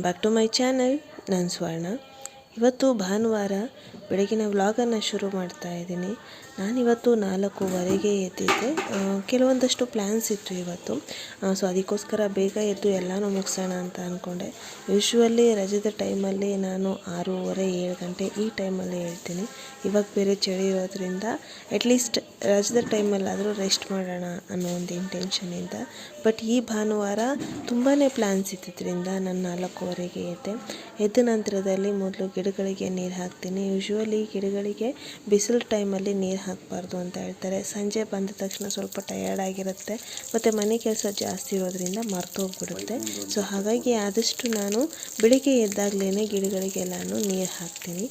Welcome back to my channel ನಾನು ಸ್ವರ್ಣ ಇವತ್ತು ಭಾನುವಾರ ಬೆಳಗಿನ ವ್ಲಾಗನ್ನು ಶುರು ಮಾಡ್ತಾ ಇದ್ದೀನಿ ನಾನಿವತ್ತು ನಾಲ್ಕೂವರೆಗೆ ಎದ್ದಿದ್ದೆ. ಕೆಲವೊಂದಷ್ಟು ಪ್ಲ್ಯಾನ್ಸ್ ಇತ್ತು ಇವತ್ತು. ಸೊ ಅದಕ್ಕೋಸ್ಕರ ಬೇಗ ಎದ್ದು ಎಲ್ಲನೂ ಮುಗಿಸೋಣ ಅಂತ ಅಂದ್ಕೊಂಡೆ ಯೂಶ್ವಲಿ ರಜದ ಟೈಮಲ್ಲಿ ನಾನು ಆರೂವರೆ, ಏಳು ಗಂಟೆ ಈ ಟೈಮಲ್ಲಿ ಹೇಳ್ತೀನಿ ಇವಾಗ ಬೇರೆ ಚಳಿ ಇರೋದ್ರಿಂದ ಅಟ್ಲೀಸ್ಟ್ ರಜದ ಟೈಮಲ್ಲಾದರೂ ರೆಸ್ಟ್ ಮಾಡೋಣ ಅನ್ನೋ ಒಂದು ಇಂಟೆನ್ಷನಿಂದ ಬಟ್ ಈ ಭಾನುವಾರ ತುಂಬಾ ಪ್ಲ್ಯಾನ್ಸ್ ಇದ್ದಿದ್ದರಿಂದ ನಾನು ನಾಲ್ಕೂವರೆಗೆ ಎದ್ದೆ. ಎದ್ದ ನಂತರದಲ್ಲಿ ಮೊದಲು ಗಿಡಗಳಿಗೆ ನೀರು ಹಾಕ್ತೀನಿ. ಯೂಶ್ವಲಿ ಗಿಡಗಳಿಗೆ ಬಿಸಿಲು ಟೈಮಲ್ಲಿ ನೀರು ಹಾಕಬಾರ್ದು ಅಂತ ಹೇಳ್ತಾರೆ. ಸಂಜೆ ಬಂದ ತಕ್ಷಣ ಸ್ವಲ್ಪ ಟಯರ್ಡ್ ಆಗಿರುತ್ತೆ. ಮತ್ತು ಮನೆ ಕೆಲಸ ಜಾಸ್ತಿ ಇರೋದ್ರಿಂದ ಮರ್ತೋಗ್ಬಿಡುತ್ತೆ. ಸೊ ಹಾಗಾಗಿ ಆದಷ್ಟು ನಾನು ಬೆಳಿಗ್ಗೆ ಎದ್ದಾಗಲೇ ಗಿಡಗಳಿಗೆಲ್ಲಾನು ನೀರು ಹಾಕ್ತೀನಿ.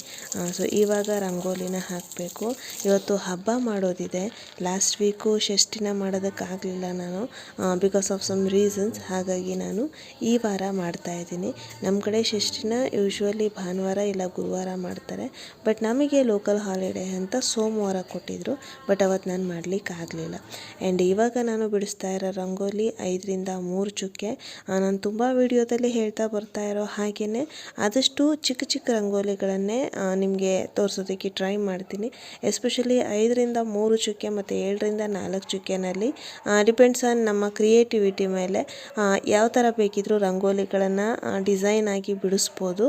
ಸೊ ಇವಾಗ ರಂಗೋಲಿನ ಹಾಕಬೇಕು. ಇವತ್ತು ಹಬ್ಬ ಮಾಡೋದಿದೆ. ಲಾಸ್ಟ್ ವೀಕು ಷಷ್ಠಿನ ಮಾಡೋದಕ್ಕಾಗಲಿಲ್ಲ ನಾನು ಬಿಕಾಸ್ ಆಫ್ ಸಮ್ ರೀಸನ್ಸ್ ಹಾಗಾಗಿ ನಾನು ಈ ವಾರ ಮಾಡ್ತಾ ಇದ್ದೀನಿ. ನಮ್ಮ ಕಡೆ ಷಷ್ಠಿನ ಯೂಶ್ವಲಿ ಭಾನುವಾರ ಇಲ್ಲ ಗುರುವಾರ ಮಾಡ್ತಾರೆ. ಬಟ್ ನಮಗೆ ಲೋಕಲ್ ಹಾಲಿಡೇ ಅಂತ ಸೋಮವಾರ ಕೊಟ್ಟಿದ್ದರು ಬಟ್ ಅವತ್ತು ನಾನು ಮಾಡಲಿಕ್ಕೆ ಆಗಲಿಲ್ಲ. ಆ್ಯಂಡ್ ಇವಾಗ ನಾನು ಬಿಡಿಸ್ತಾ ಇರೋ ರಂಗೋಲಿ ಐದರಿಂದ ಮೂರು ಚುಕ್ಕೆ ನಾನು ತುಂಬ ವಿಡಿಯೋದಲ್ಲಿ ಹೇಳ್ತಾ ಬರ್ತಾ ಇರೋ ಹಾಗೆಯೇ ಆದಷ್ಟು ಚಿಕ್ಕ ಚಿಕ್ಕ ರಂಗೋಲಿಗಳನ್ನೇ ನಿಮಗೆ ತೋರಿಸೋದಕ್ಕೆ ಟ್ರೈ ಮಾಡ್ತೀನಿ. ಎಸ್ಪೆಷಲಿ ಐದರಿಂದ ಮೂರು ಚುಕ್ಕೆ ಮತ್ತು ಏಳರಿಂದ ನಾಲ್ಕು ಚುಕ್ಕೆನಲ್ಲಿ ಡಿಪೆಂಡ್ಸ್ ಆನ್ ನಮ್ಮ ಕ್ರಿಯೇಟಿವಿಟಿ ಮೇಲೆ ಯಾವ ಥರ ಬೇಕಿದ್ದರೂ ರಂಗೋಲಿಗಳನ್ನು ಡಿಸೈನ್ ಆಗಿ ಬಿಡಿಸ್ಬೋದು.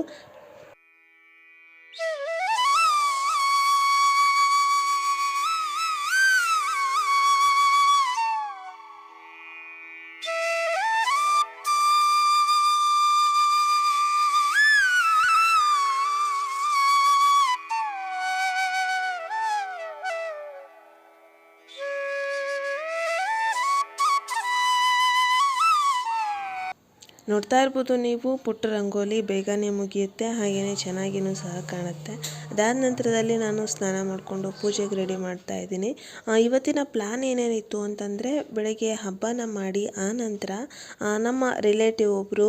ನೋಡ್ತಾ ಇರ್ಬೋದು ನೀವು ಪುಟ್ಟ ರಂಗೋಲಿ ಬೇಗನೆ ಮುಗಿಯುತ್ತೆ ಹಾಗೆಯೇ ಚೆನ್ನಾಗಿನೂ ಸಹ ಕಾಣುತ್ತೆ. ಅದಾದ ನಂತರದಲ್ಲಿ ನಾನು ಸ್ನಾನ ಮಾಡಿಕೊಂಡು ಪೂಜೆಗೆ ರೆಡಿ ಮಾಡ್ತಾ ಇದ್ದೀನಿ. ಇವತ್ತಿನ ಪ್ಲ್ಯಾನ್ ಏನೇನಿತ್ತು ಅಂತಂದರೆ ಬೆಳಗ್ಗೆ ಹಬ್ಬನ ಮಾಡಿ ಆ ನಂತರ ನಮ್ಮ ರಿಲೇಟಿವ್ ಒಬ್ಬರು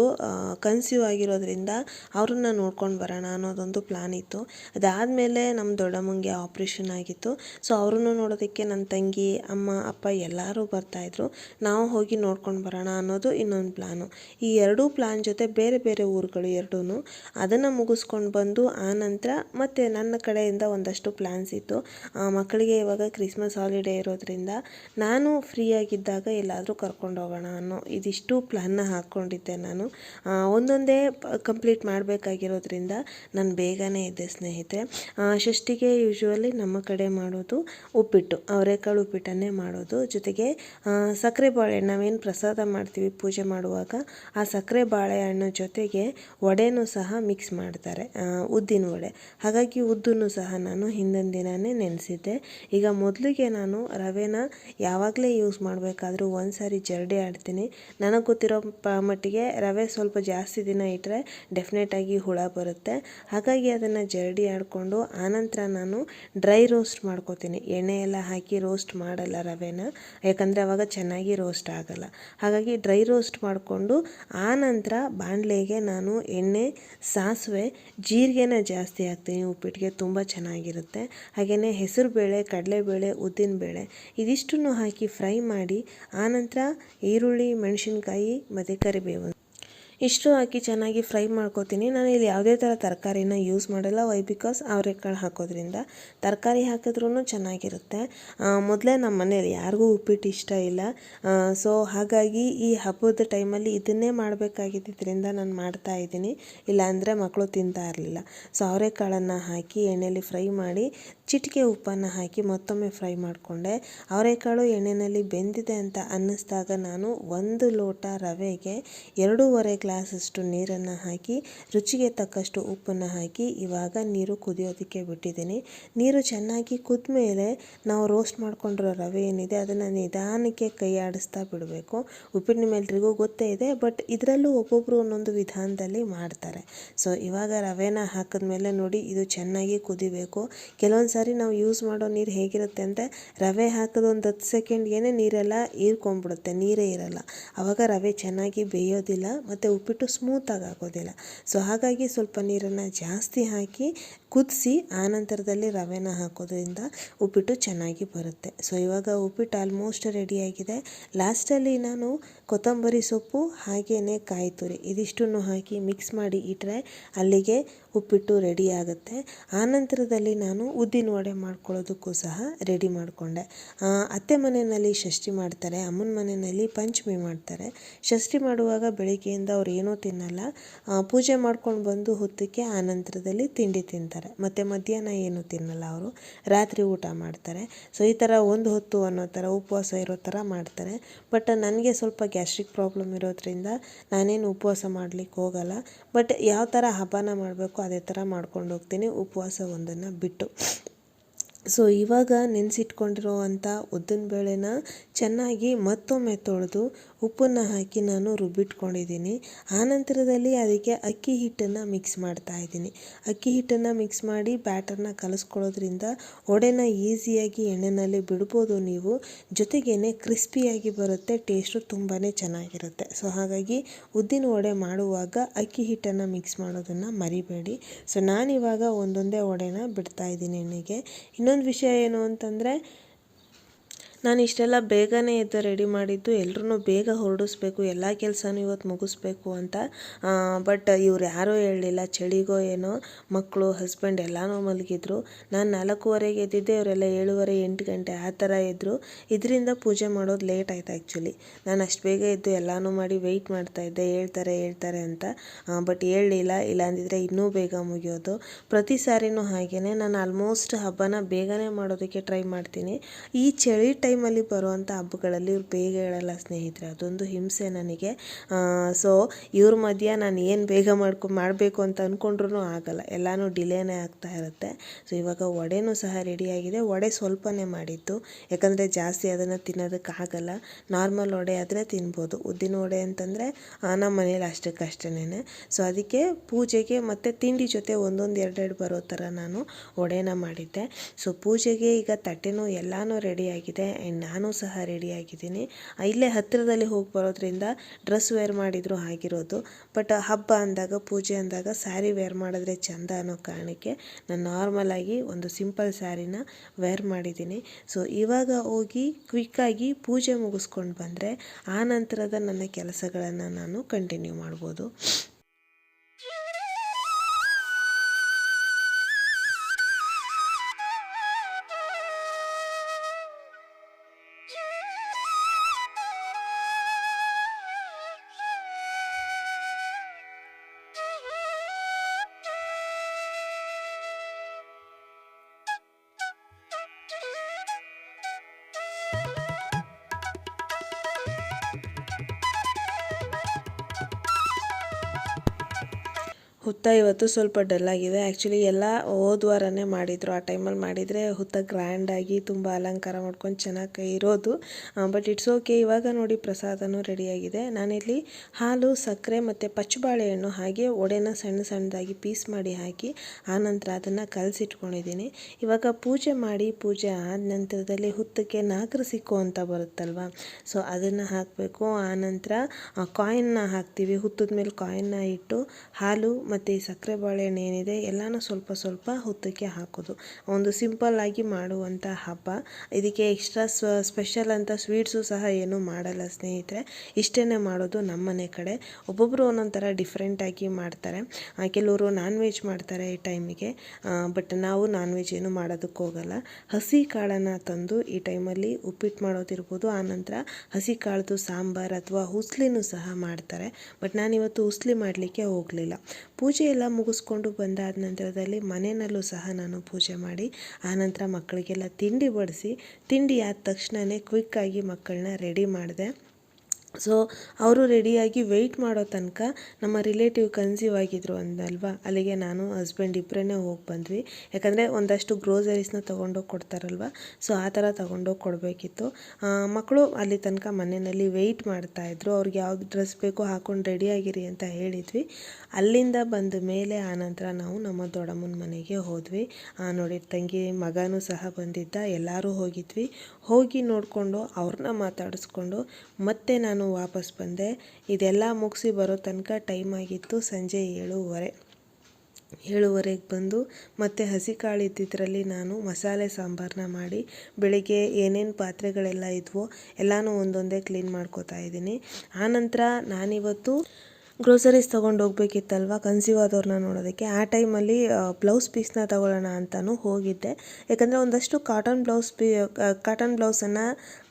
ಕನ್ಸ್ಯೂ ಆಗಿರೋದ್ರಿಂದ ಅವ್ರನ್ನ ನೋಡ್ಕೊಂಡು ಬರೋಣ ಅನ್ನೋದೊಂದು ಪ್ಲ್ಯಾನ್ ಇತ್ತು. ಅದಾದಮೇಲೆ ನಮ್ಮ ದೊಡ್ಡಮ್ಮಂಗೆ ಆಪ್ರೇಷನ್ ಆಗಿತ್ತು. ಸೊ ಅವ್ರನ್ನು ನೋಡೋದಕ್ಕೆ ನನ್ನ ತಂಗಿ, ಅಮ್ಮ, ಅಪ್ಪ ಎಲ್ಲರೂ ಬರ್ತಾಯಿದ್ರು ನಾವು ಹೋಗಿ ನೋಡ್ಕೊಂಡು ಬರೋಣ ಅನ್ನೋದು ಇನ್ನೊಂದು ಪ್ಲ್ಯಾನು ಈ ಎರಡೂ ಪ್ಲ್ಯಾನ್ ಜೊತೆ ಬೇರೆ ಬೇರೆ ಊರುಗಳು ಎರಡೂ ಅದನ್ನು ಮುಗಿಸ್ಕೊಂಡು ಬಂದು ಆ ನಂತರ ಮತ್ತು ನನ್ನ ಕಡೆಯಿಂದ ಒಂದಷ್ಟು ಪ್ಲ್ಯಾನ್ಸ್ ಇತ್ತು. ಮಕ್ಕಳಿಗೆ ಇವಾಗ ಕ್ರಿಸ್ಮಸ್ ಹಾಲಿಡೇ ಇರೋದ್ರಿಂದ ನಾನು ಫ್ರೀಯಾಗಿದ್ದಾಗ ಎಲ್ಲಾದರೂ ಕರ್ಕೊಂಡು ಹೋಗೋಣ ಅನ್ನೋ ಇದಿಷ್ಟು ಪ್ಲ್ಯಾನ್ನ ಹಾಕ್ಕೊಂಡಿದ್ದೆ ನಾನು. ಒಂದೊಂದೇ ಕಂಪ್ಲೀಟ್ ಮಾಡಬೇಕಾಗಿರೋದ್ರಿಂದ ನಾನು ಬೇಗನೆ ಇದ್ದೆ ಸ್ನೇಹಿತರೆ ಷಷ್ಠಿಗೆ ಯೂಶ್ವಲಿ ನಮ್ಮ ಕಡೆ ಮಾಡೋದು ಉಪ್ಪಿಟ್ಟು, ಅವರೆಕಾಳು ಉಪ್ಪಿಟ್ಟನ್ನೇ ಮಾಡೋದು. ಜೊತೆಗೆ ಸಕ್ಕರೆ ಬಾಳೆಹಣ್ಣು ನಾವೇನು ಪ್ರಸಾದ ಮಾಡ್ತೀವಿ ಪೂಜೆ ಮಾಡುವಾಗ ಆ ಸಕ್ಕರೆ ಬಾಳೆಹಣ್ಣು ಜೊತೆಗೆ ವಡೆನೂ ಸಹ ಮಿಕ್ಸ್ ಮಾಡ್ತಾರೆ. ಉದ್ದಿನ ವಡೆ. ಹಾಗಾಗಿ ಉದ್ದನ್ನು ಸಹ ನಾನು ಹಿಂದಿನ ದಿನವೇ ನೆನೆಸಿದ್ದೆ. ಈಗ ಮೊದಲಿಗೆ ನಾನು ರವೆನ ಯಾವಾಗಲೇ ಯೂಸ್ ಮಾಡಬೇಕಾದ್ರೂ ಒಂದು ಸಾರಿ ಜರಡಿ ಆಡ್ತೀನಿ. ನನಗೆ ಗೊತ್ತಿರೋ ಪ, ಮಟ್ಟಿಗೆ ರವೆ ಸ್ವಲ್ಪ ಜಾಸ್ತಿ ದಿನ ಇಟ್ಟರೆ ಡೆಫಿನೆಟಾಗಿ ಹುಳ ಬರುತ್ತೆ. ಹಾಗಾಗಿ ಅದನ್ನು ಜರಡಿ ಆಡಿಕೊಂಡು ಆನಂತರ ನಾನು ಡ್ರೈ ರೋಸ್ಟ್ ಮಾಡ್ಕೋತೀನಿ. ಎಣ್ಣೆ ಎಲ್ಲ ಹಾಕಿ ರೋಸ್ಟ್ ಮಾಡಲ್ಲ ರವೆನ. ಯಾಕಂದರೆ ಅವಾಗ ಚೆನ್ನಾಗಿ ರೋಸ್ಟ್ ಆಗಲ್ಲ. ಹಾಗಾಗಿ ಡ್ರೈ ರೋಸ್ಟ್ ಮಾಡಿಕೊಂಡು ಆನಂತರ ಬಾಣಲೆಗೆ ನಾನು ಎಣ್ಣೆ, ಸಾಸಿವೆ, ಜೀರಿಗೆನ ಜಾಸ್ತಿ ಹಾಕ್ತೀನಿ ಉಪ್ಪಿಟ್ಟಿಗೆ ತುಂಬ ಚೆನ್ನಾಗಿರುತ್ತೆ. ಹಾಗೆಯೇ ಹೆಸರುಬೇಳೆ ಕಡಲೆಬೇಳೆ ಉದ್ದಿನಬೇಳೆ ಇದಿಷ್ಟನ್ನು ಹಾಕಿ ಫ್ರೈ ಮಾಡಿ, ಆನಂತರ ಈರುಳ್ಳಿ, ಮೆಣಸಿನ್ಕಾಯಿ, ಮತ್ತು ಕರಿಬೇವು. ಇಷ್ಟು ಹಾಕಿ ಚೆನ್ನಾಗಿ ಫ್ರೈ ಮಾಡ್ಕೋತೀನಿ. ನಾನು ಇಲ್ಲಿ ಯಾವುದೇ ಥರ ತರಕಾರಿನ ಯೂಸ್ ಮಾಡಲ್ಲ. ವೈ ಬಿಕಾಸ್ ಅವರೆಕಾಳು ಹಾಕೋದ್ರಿಂದ ತರಕಾರಿ ಹಾಕಿದ್ರೂ ಚೆನ್ನಾಗಿರುತ್ತೆ. ಮೊದಲೇ ನಮ್ಮ ಮನೇಲಿ ಯಾರಿಗೂ ಉಪ್ಪಿಟ್ಟು ಇಷ್ಟ ಇಲ್ಲ. ಸೊ ಹಾಗಾಗಿ ಈ ಹಬ್ಬದ ಟೈಮಲ್ಲಿ ಇದನ್ನೇ ಮಾಡಬೇಕಾಗಿದ್ದರಿಂದ ನಾನು ಮಾಡ್ತಾ ಇದ್ದೀನಿ. ಇಲ್ಲಾಂದರೆ ಮಕ್ಕಳು ತಿಂತಾ ಇರಲಿಲ್ಲ. ಸೊ ಅವರೆಕಾಳನ್ನು ಹಾಕಿ ಎಣ್ಣೆಯಲ್ಲಿ ಫ್ರೈ ಮಾಡಿ ಚಿಟಿಕೆ ಉಪ್ಪನ್ನು ಹಾಕಿ ಮತ್ತೊಮ್ಮೆ ಫ್ರೈ ಮಾಡಿಕೊಂಡೆ. ಅವರೆಕಾಳು ಎಣ್ಣೆಯಲ್ಲಿ ಬೆಂದಿದೆ ಅಂತ ಅನ್ನಿಸ್ದಾಗ ನಾನು ಒಂದು ಲೋಟ ರವೆಗೆ ಎರಡೂವರೆ ಗ್ಲಾಸಷ್ಟು ನೀರನ್ನು ಹಾಕಿ, ರುಚಿಗೆ ತಕ್ಕಷ್ಟು ಉಪ್ಪನ್ನು ಹಾಕಿ ಇವಾಗ ನೀರು ಕುದಿಯೋದಕ್ಕೆ ಬಿಟ್ಟಿದ್ದೀನಿ. ನೀರು ಚೆನ್ನಾಗಿ ಕುದ್ದ ಮೇಲೆ ನಾವು ರೋಸ್ಟ್ ಮಾಡ್ಕೊಂಡಿರೋ ರವೆ ಏನಿದೆ ಅದನ್ನು ನಿಧಾನಕ್ಕೆ ಕೈ ಆಡಿಸ್ತಾ ಬಿಡಬೇಕು. ಉಪ್ಪಿಟ್ಟಿನ ಮೇಲ್ರಿಗೂ ಗೊತ್ತೇ ಇದೆ, ಬಟ್ ಇದರಲ್ಲೂ ಒಬ್ಬೊಬ್ಬರು ಒಂದೊಂದು ವಿಧಾನದಲ್ಲಿ ಮಾಡ್ತಾರೆ. ಸೊ, ಇವಾಗ ರವೆನ ಹಾಕಿದ್ಮೇಲೆ ನೋಡಿ, ಇದು ಚೆನ್ನಾಗಿ ಕುದಿಬೇಕು. ಕೆಲವೊಂದು ಸಾರಿ ನಾವು ಯೂಸ್ ಮಾಡೋ ನೀರು ಹೇಗಿರುತ್ತೆ ಅಂದರೆ ರವೆ ಹಾಕಿದ ಒಂದು ಹತ್ತು ಸೆಕೆಂಡ್ಗೆ ನೀರೆಲ್ಲ ಹೀರ್ಕೊಂಡ್ಬಿಡುತ್ತೆ ನೀರೇ ಇರಲ್ಲ. ಆವಾಗ ರವೆ ಚೆನ್ನಾಗಿ ಬೇಯೋದಿಲ್ಲ ಮತ್ತು ಉಪ್ಪಿಟ್ಟು ಸ್ಮೂತಾಗಿ ಆಗೋದಿಲ್ಲ. ಸೊ ಹಾಗಾಗಿ ಸ್ವಲ್ಪ ನೀರನ್ನು ಜಾಸ್ತಿ ಹಾಕಿ ಕುದಿಸಿ ಆನಂತರದಲ್ಲಿ ರವೆನ ಹಾಕೋದ್ರಿಂದ ಉಪ್ಪಿಟ್ಟು ಚೆನ್ನಾಗಿ ಬರುತ್ತೆ. ಸೊ ಇವಾಗ ಉಪ್ಪಿಟ್ಟು ಆಲ್ಮೋಸ್ಟ್ ರೆಡಿಯಾಗಿದೆ ಲಾಸ್ಟಲ್ಲಿ ನಾನು ಕೊತ್ತಂಬರಿ ಸೊಪ್ಪು ಹಾಗೆಯೇ ಕಾಯಿ ತುರಿ ಇದಿಷ್ಟನ್ನು ಹಾಕಿ ಮಿಕ್ಸ್ ಮಾಡಿ ಇಟ್ಟರೆ ಅಲ್ಲಿಗೆ ಉಪ್ಪಿಟ್ಟು ರೆಡಿ ಆಗುತ್ತೆ. ಆನಂತರದಲ್ಲಿ ನಾನು ಉದ್ದಿನ ವಡೆ ಮಾಡ್ಕೊಳ್ಳೋದಕ್ಕೂ ಸಹ ರೆಡಿ ಮಾಡಿಕೊಂಡೆ. ಅತ್ತೆ ಮನೆಯಲ್ಲಿ ಷಷ್ಠಿ ಮಾಡ್ತಾರೆ, ಅಮ್ಮನ ಮನೆಯಲ್ಲಿ ಪಂಚಮಿ ಮಾಡ್ತಾರೆ. ಷಷ್ಠಿ ಮಾಡುವಾಗ ಬೆಳಿಗ್ಗೆಯಿಂದ ಅವ್ರು ಏನೂ ತಿನ್ನಲ್ಲ. ಪೂಜೆ ಮಾಡ್ಕೊಂಡು ಬಂದು ಹೊತ್ತಕ್ಕೆ ಆನಂತರದಲ್ಲಿ ತಿಂಡಿ ತಿಂತಾರೆ. ಮತ್ತು ಮಧ್ಯಾಹ್ನ ಏನೂ ತಿನ್ನಲ್ಲ ಅವರು. ರಾತ್ರಿ ಊಟ ಮಾಡ್ತಾರೆ. ಸೊ ಈ ಥರ ಒಂದು ಹೊತ್ತು ಅನ್ನೋ ಥರ, ಉಪವಾಸ ಇರೋ ಥರ ಮಾಡ್ತಾರೆ. ಬಟ್ ನನಗೆ ಸ್ವಲ್ಪ ಗ್ಯಾಸ್ಟ್ರಿಕ್ ಪ್ರಾಬ್ಲಮ್ ಇರೋದ್ರಿಂದ ನಾನೇನು ಉಪವಾಸ ಮಾಡಲಿಕ್ಕೆ ಹೋಗಲ್ಲ. ಬಟ್ ಯಾವ ಥರ ಹಬ್ಬನ ಮಾಡಬೇಕು ಅದೇ ಥರ ಮಾಡ್ಕೊಂಡು ಹೋಗ್ತೀನಿ. ಉಪವಾಸ ಒಂದನ್ನು ಬಿಟ್ಟು. ಸೊ ಇವಾಗ ನೆನೆಸಿಟ್ಕೊಂಡಿರೋ ಅಂಥ ಉದ್ದಿನ ಬೇಳೆನ ಚೆನ್ನಾಗಿ ಮತ್ತೊಮ್ಮೆ ತೊಳೆದು ಉಪ್ಪನ್ನು ಹಾಕಿ ನಾನು ರುಬ್ಬಿಟ್ಕೊಂಡಿದ್ದೀನಿ. ಆನಂತರದಲ್ಲಿ ಅದಕ್ಕೆ ಅಕ್ಕಿ ಹಿಟ್ಟನ್ನು ಮಿಕ್ಸ್ ಮಾಡ್ತಾ ಇದ್ದೀನಿ. ಅಕ್ಕಿ ಹಿಟ್ಟನ್ನು ಮಿಕ್ಸ್ ಮಾಡಿ ಬ್ಯಾಟರ್ನ ಕಲಸ್ಕೊಳ್ಳೋದ್ರಿಂದ ವಡೆನ ಈಸಿಯಾಗಿ ಎಣ್ಣೆಯಲ್ಲಿ ಬಿಡ್ಬೋದು ನೀವು. ಜೊತೆಗೇನೆ ಕ್ರಿಸ್ಪಿಯಾಗಿ ಬರುತ್ತೆ ಟೇಸ್ಟು ತುಂಬಾ ಚೆನ್ನಾಗಿರುತ್ತೆ. ಸೊ ಹಾಗಾಗಿ ಉದ್ದಿನ ವಡೆ ಮಾಡುವಾಗ ಅಕ್ಕಿ ಹಿಟ್ಟನ್ನು ಮಿಕ್ಸ್ ಮಾಡೋದನ್ನು ಮರಿಬೇಡಿ. ಸೊ ನಾನಿವಾಗ ಒಂದೊಂದೇ ವಡೆನ ಬಿಡ್ತಾ ಇದ್ದೀನಿ ಎಣ್ಣೆಗೆ. ಇನ್ನೊಂದು ವಿಷಯ ಏನು ಅಂತಂದರೆ ನಾನು ಇಷ್ಟೆಲ್ಲ ಬೇಗನೆ ಎದ್ದು ರೆಡಿ ಮಾಡಿದ್ದು ಎಲ್ರೂ ಬೇಗ ಹೊರಡಿಸ್ಬೇಕು, ಎಲ್ಲ ಕೆಲಸನೂ ಇವತ್ತು ಮುಗಿಸ್ಬೇಕು ಅಂತ. ಬಟ್ ಇವ್ರು ಯಾರೂ ಹೇಳಲಿಲ್ಲ ಚಳಿಗೋ ಏನೋ, ಮಕ್ಕಳು ಹಸ್ಬೆಂಡ್ ಎಲ್ಲನೂ ಮಲಗಿದ್ರು. ನಾನು ನಾಲ್ಕೂವರೆಗೆ ಎದ್ದಿದ್ದೆ ಇವರೆಲ್ಲ ಏಳುವರೆ, ಎಂಟು ಗಂಟೆ ಆ ಥರ ಇದ್ದರು ಇದರಿಂದ ಪೂಜೆ ಮಾಡೋದು ಲೇಟ್ ಆಯ್ತು ಆ್ಯಕ್ಚುಲಿ ನಾನು ಅಷ್ಟು ಬೇಗ ಎದ್ದು ಎಲ್ಲನೂ ಮಾಡಿ ವೆಯ್ಟ್ ಮಾಡ್ತಾ ಇದ್ದೆ, ಹೇಳ್ತಾರೆ ಹೇಳ್ತಾರೆ ಅಂತ. ಬಟ್ ಹೇಳಲಿಲ್ಲ ಇಲ್ಲ ಅಂದಿದ್ರೆ ಇನ್ನೂ ಬೇಗ ಮುಗಿಯೋದು. ಪ್ರತಿ ಸಾರಿನೂ ಹಾಗೆಯೇ ನಾನು ಆಲ್ಮೋಸ್ಟ್ ಹಬ್ಬನ ಬೇಗನೆ ಮಾಡೋದಕ್ಕೆ ಟ್ರೈ ಮಾಡ್ತೀನಿ. ಈ ಚಳಿ ಟೈಮಲ್ಲಿ ಬರುವಂಥ ಹಬ್ಬಗಳಲ್ಲಿ ಇವ್ರು ಬೇಗ ಹೇಳಲ್ಲ ಸ್ನೇಹಿತರೆ, ಅದೊಂದು ಹಿಂಸೆ ನನಗೆ. ಸೊ ಇವ್ರ ಮಧ್ಯ ನಾನು ಏನು ಬೇಗ ಮಾಡ್ಕೊ, ಮಾಡಬೇಕು ಅಂತ ಅಂದ್ಕೊಂಡ್ರೂ ಆಗಲ್ಲ. ಎಲ್ಲನೂ ಡಿಲೇನೇ ಆಗ್ತಾ ಇರುತ್ತೆ. ಸೊ ಇವಾಗ ವಡೆನೂ ಸಹ ರೆಡಿಯಾಗಿದೆ ವಡೆ ಸ್ವಲ್ಪನೇ ಮಾಡಿದ್ದು. ಯಾಕಂದರೆ ಜಾಸ್ತಿ ಅದನ್ನು ತಿನ್ನೋದಕ್ಕಾಗಲ್ಲ ನಾರ್ಮಲ್ ವಡೆ ಆದರೆ ತಿನ್ಬೋದು. ಉದ್ದಿನ ವಡೆ ಅಂತಂದರೆ ನಮ್ಮ ಮನೇಲಿ ಅಷ್ಟಕ್ಕಷ್ಟೇ ಸೊ ಅದಕ್ಕೆ ಪೂಜೆಗೆ ಮತ್ತು ತಿಂಡಿ ಜೊತೆ ಒಂದೊಂದು ಎರಡೆರಡು ಬರೋ ಥರ ನಾನು ವಡೆನ ಮಾಡಿದ್ದೆ. ಸೊ ಪೂಜೆಗೆ ಈಗ ತಟ್ಟೆನೂ ಎಲ್ಲನೂ ರೆಡಿಯಾಗಿದೆ ಆ್ಯಂಡ್ ನಾನು ಸಹ ರೆಡಿಯಾಗಿದ್ದೀನಿ ಇಲ್ಲೇ ಹತ್ತಿರದಲ್ಲಿ ಹೋಗಿ ಬರೋದ್ರಿಂದ ಡ್ರೆಸ್ ವೇರ್ ಮಾಡಿದರೂ ಆಗಿರೋದು. ಬಟ್ ಹಬ್ಬ ಅಂದಾಗ, ಪೂಜೆ ಅಂದಾಗ ಸ್ಯಾರಿ ವೇರ್ ಮಾಡಿದ್ರೆ ಚಂದ ಅನ್ನೋ ಕಾರಣಕ್ಕೆ ನಾನು ನಾರ್ಮಲಾಗಿ ಒಂದು ಸಿಂಪಲ್ ಸ್ಯಾರಿನ ವೇರ್ ಮಾಡಿದ್ದೀನಿ. ಸೊ ಇವಾಗ ಹೋಗಿ ಕ್ವಿಕ್ಕಾಗಿ ಪೂಜೆ ಮುಗಿಸ್ಕೊಂಡು ಬಂದರೆ ಆ ನಂತರದ ನನ್ನ ಕೆಲಸಗಳನ್ನು ನಾನು ಕಂಟಿನ್ಯೂ ಮಾಡ್ಬೋದು. ಹುತ್ತ ಇವತ್ತು ಸ್ವಲ್ಪ ಡಲ್ ಆಗಿದೆ. ಆ್ಯಕ್ಚುಲಿ ಎಲ್ಲ ಹೋದ ವಾರನೇ ಮಾಡಿದರು. ಆ ಟೈಮಲ್ಲಿ ಮಾಡಿದರೆ ಹುತ್ತ ಗ್ರ್ಯಾಂಡಾಗಿ ತುಂಬ ಅಲಂಕಾರ ಮಾಡ್ಕೊಂಡು ಚೆನ್ನಾಗಿ ಇರೋದು. ಬಟ್ ಇಟ್ಸ್ ಓಕೆ ಇವಾಗ ನೋಡಿ ಪ್ರಸಾದನೂ ರೆಡಿಯಾಗಿದೆ ನಾನಿಲ್ಲಿ ಹಾಲು ಸಕ್ಕರೆ ಮತ್ತು ಪಚ್ಚಬಾಳೆಹಣ್ಣು ಹಾಗೆ ಒಡೆನ ಸಣ್ಣ ಸಣ್ಣದಾಗಿ ಪೀಸ್ ಮಾಡಿ ಹಾಕಿ ಆನಂತರ ಅದನ್ನು ಕಲಸಿಟ್ಕೊಂಡಿದ್ದೀನಿ. ಇವಾಗ ಪೂಜೆ ಮಾಡಿ ಪೂಜೆ ಆದ ನಂತರದಲ್ಲಿ ಹುತ್ತಕ್ಕೆ ನಾಗರ ಸಿಕ್ಕು ಅಂತ ಬರುತ್ತಲ್ವ? ಸೊ ಅದನ್ನು ಹಾಕಬೇಕು. ಆನಂತರ ಕಾಯಿನ್ನ ಹಾಕ್ತೀವಿ. ಹುತ್ತದ ಮೇಲೆ ಕಾಯಿನ್ನ ಇಟ್ಟು ಹಾಲು ಮತ್ತು ಈ ಸಕ್ಕರೆ ಬಾಳೆಹಣ್ಣು ಏನಿದೆ, ಎಲ್ಲನೂ ಸ್ವಲ್ಪ ಸ್ವಲ್ಪ ಹುತ್ತಕ್ಕೆ ಹಾಕೋದು. ಒಂದು ಸಿಂಪಲ್ ಆಗಿ ಮಾಡುವಂಥ ಹಬ್ಬ. ಇದಕ್ಕೆ ಎಕ್ಸ್ಟ್ರಾ ಸ್ಪೆಷಲ್ ಅಂತ ಸ್ವೀಟ್ಸು ಸಹ ಏನೂ ಮಾಡಲ್ಲ ಸ್ನೇಹಿತರೆ. ಇಷ್ಟೇ ಮಾಡೋದು ನಮ್ಮನೆ ಕಡೆ. ಒಬ್ಬೊಬ್ಬರು ಒಂದೊಂದು ಥರ ಡಿಫ್ರೆಂಟಾಗಿ ಮಾಡ್ತಾರೆ. ಕೆಲವರು ನಾನ್ ವೆಜ್ ಮಾಡ್ತಾರೆ ಈ ಟೈಮಿಗೆ ಬಟ್ ನಾವು ನಾನ್ ವೆಜ್ ಏನು ಮಾಡೋದಕ್ಕೆ ಹೋಗಲ್ಲ. ಹಸಿ ಕಾಳನ್ನು ತಂದು ಈ ಟೈಮಲ್ಲಿ ಉಪ್ಪಿಟ್ಟು ಮಾಡೋದಿರ್ಬೋದು. ಆನಂತರ ಹಸಿ ಕಾಳ್ದು ಸಾಂಬಾರು ಅಥವಾ ಹುಸ್ಲಿನೂ ಸಹ ಮಾಡ್ತಾರೆ. ಬಟ್ ನಾನಿವತ್ತು ಹುಸ್ಲಿ ಮಾಡಲಿಕ್ಕೆ ಹೋಗಲಿಲ್ಲ. ಪೂಜೆ ಎಲ್ಲ ಮುಗಿಸ್ಕೊಂಡು ಬಂದಾದ ನಂತರದಲ್ಲಿ ಮನೆಯಲ್ಲೂ ಸಹ ನಾನು ಪೂಜೆ ಮಾಡಿ, ಆನಂತರ ಮಕ್ಕಳಿಗೆಲ್ಲ ತಿಂಡಿ ಬಡಿಸಿ, ತಿಂಡಿ ಆದ ತಕ್ಷಣವೇ ಕ್ವಿಕ್ಕಾಗಿ ಮಕ್ಕಳನ್ನ ರೆಡಿ ಮಾಡಿದೆ. ಸೊ ಅವರು ರೆಡಿಯಾಗಿ ವೆಯ್ಟ್ ಮಾಡೋ ತನಕ ನಮ್ಮ ರಿಲೇಟಿವ್ ಕನ್ಸೀವ್ ಆಗಿದ್ರು ಅಂದಲ್ವಾ? ಅಲ್ಲಿಗೆ ನಾನು ಹಸ್ಬೆಂಡ್ ಇಬ್ಬರೇ ಹೋಗಿ ಬಂದ್ವಿ. ಯಾಕಂದರೆ ಒಂದಷ್ಟು ಗ್ರೋಸರೀಸ್ನ ತೊಗೊಂಡೋಗಿ ಕೊಡ್ತಾರಲ್ವ? ಸೊ ಆ ಥರ ತೊಗೊಂಡೋಗಿ ಕೊಡಬೇಕಿತ್ತು. ಮಕ್ಕಳು ಅಲ್ಲಿ ತನಕ ಮನೆಯಲ್ಲಿ ವೆಯ್ಟ್ ಮಾಡ್ತಾಯಿದ್ರು ಅವ್ರಿಗೆ ಯಾವ್ದು ಡ್ರೆಸ್ ಬೇಕೋ ಹಾಕೊಂಡು ರೆಡಿಯಾಗಿರಿ ಅಂತ ಹೇಳಿದ್ವಿ. ಅಲ್ಲಿಂದ ಬಂದ ಮೇಲೆ ಆನಂತರ ನಾವು ನಮ್ಮ ದೊಡ್ಡಮ್ಮನ ಮನೆಗೆ ಹೋದ್ವಿ. ನೋಡಿ, ತಂಗಿ ಮಗನೂ ಸಹ ಬಂದಿದ್ದ. ಎಲ್ಲರೂ ಹೋಗಿದ್ವಿ. ಹೋಗಿ ನೋಡಿಕೊಂಡು ಅವ್ರನ್ನ ಮಾತಾಡಿಸ್ಕೊಂಡು ಮತ್ತೆ ನಾನು ನಾನು ವಾಪಸ್ ಬಂದೆ. ಇದೆಲ್ಲ ಮುಗಿಸಿ ಬರೋ ತನಕ ಟೈಮ್ ಆಗಿತ್ತು ಸಂಜೆ ಏಳೂವರೆ. ಏಳುವರೆಗೆ ಬಂದು ಮತ್ತೆ ಹಸಿ ಕಾಳು ಇದ್ದಿದ್ದರಲ್ಲಿ ನಾನು ಮಸಾಲೆ ಸಾಂಬಾರನ್ನ ಮಾಡಿ ಬೆಳಿಗ್ಗೆ ಏನೇನು ಪಾತ್ರೆಗಳೆಲ್ಲ ಇದ್ವೋ ಎಲ್ಲನೂ ಒಂದೊಂದೇ ಕ್ಲೀನ್ ಮಾಡ್ಕೋತಾ ಇದ್ದೀನಿ. ಆನಂತರ ನಾನಿವತ್ತು ಗ್ರೋಸರೀಸ್ ತೊಗೊಂಡು ಹೋಗ್ಬೇಕಿತ್ತಲ್ವ ಕನ್ಸೀವ್ ಆದವ್ರನ್ನ ನೋಡೋದಕ್ಕೆ. ಆ ಟೈಮಲ್ಲಿ ಬ್ಲೌಸ್ ಪೀಸ್ನ ತೊಗೊಳ್ಳೋಣ ಅಂತಲೂ ಹೋಗಿದ್ದೆ. ಯಾಕಂದರೆ ಒಂದಷ್ಟು ಕಾಟನ್ ಬ್ಲೌಸ್ ಪೀ ಕಾಟನ್ ಬ್ಲೌಸನ್ನು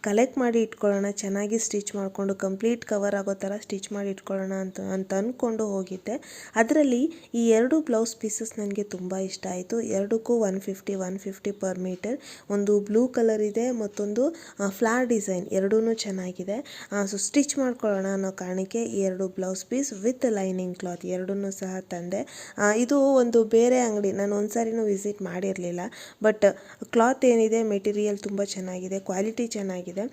ಕಲೆಕ್ಟ್ ಮಾಡಿ ಇಟ್ಕೊಳ್ಳೋಣ, ಚೆನ್ನಾಗಿ ಸ್ಟಿಚ್ ಮಾಡಿಕೊಂಡು ಕಂಪ್ಲೀಟ್ ಕವರ್ ಆಗೋ ಥರ ಸ್ಟಿಚ್ ಮಾಡಿ ಇಟ್ಕೊಳ್ಳೋಣ ಅಂತ ಅಂತ ಅಂದ್ಕೊಂಡು ಹೋಗಿದ್ದೆ. ಅದರಲ್ಲಿ ಈ ಎರಡು ಬ್ಲೌಸ್ ಪೀಸಸ್ ನನಗೆ ತುಂಬ ಇಷ್ಟ ಆಯಿತು. ಎರಡಕ್ಕೂ one fifty one fifty per metre ಒಂದು ಬ್ಲೂ ಕಲರ್ ಇದೆ, ಮತ್ತೊಂದು ಫ್ಲಾರ್ ಡಿಸೈನ್ ಎರಡೂ ಚೆನ್ನಾಗಿದೆ. ಸೊ ಸ್ಟಿಚ್ ಮಾಡ್ಕೊಳ್ಳೋಣ ಅನ್ನೋ ಕಾರಣಕ್ಕೆ ಈ ಎರಡು blouse piece with lining cloth ಎರಡನ್ನೂ ಸಹ ತಂದೆ. ಇದು ಒಂದು ಬೇರೆ ಅಂಗಡಿ. ನಾನು ಒಂದು ಸಾರಿನೂ ವಿಸಿಟ್ ಮಾಡಿರಲಿಲ್ಲ. ಬಟ್ ಕ್ಲಾತ್ ಏನಿದೆ, ಮೆಟೀರಿಯಲ್ ತುಂಬ ಚೆನ್ನಾಗಿದೆ, ಕ್ವಾಲಿಟಿ ಚೆನ್ನಾಗಿದೆ.